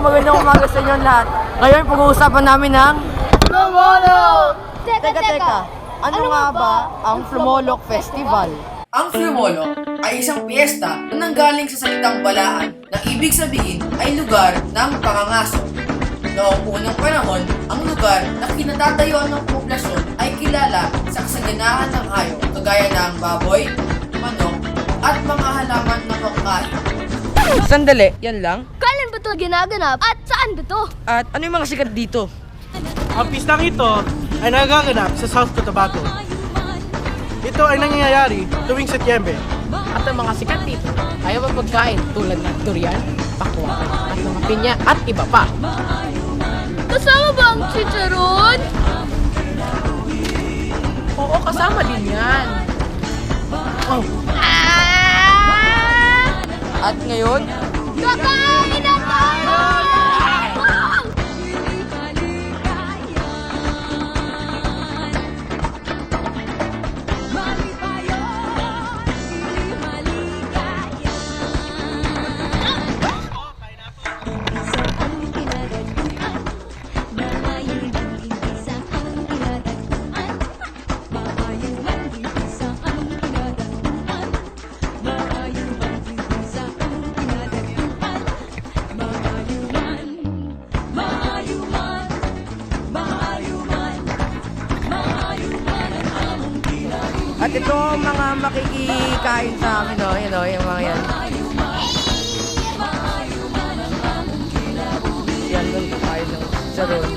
magandang umaga sa inyo lahat. Ngayon, pag-uusapan namin ng Flumolok! Teka, Teka, teka, ano, nga ba ang Flumolok Festival? Ang Flumolok ay isang piyesta na nanggaling sa salitang balaan na ibig sabihin ay lugar ng pangangaso. Noong unang panahon, ang lugar na kinatatayuan ng poblasyon ay kilala sa kasaganahan ng hayop kagaya ng baboy, Sandali, yan lang. Kailan ba ito ginaganap? At saan ba ito? At ano yung mga sikat dito? Ang pistang ito ay nagaganap sa South Cotabato. Ito ay nangyayari tuwing Setyembre. At ang mga sikat dito ay ang pagkain tulad ng durian, pakwa, at mga pinya at iba pa. Kasama ba ang chicharon? Oo, kasama din yan. Oh! At ngayon, Kakain at ito ang mga makikikain sa amin, oh. Yan, oh, yung mga yan. Yan, doon kain ng saron.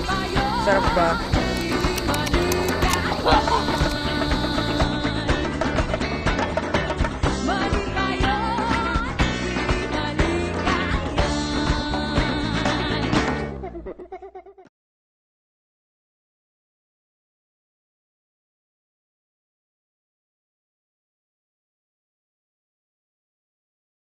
Sarap ba?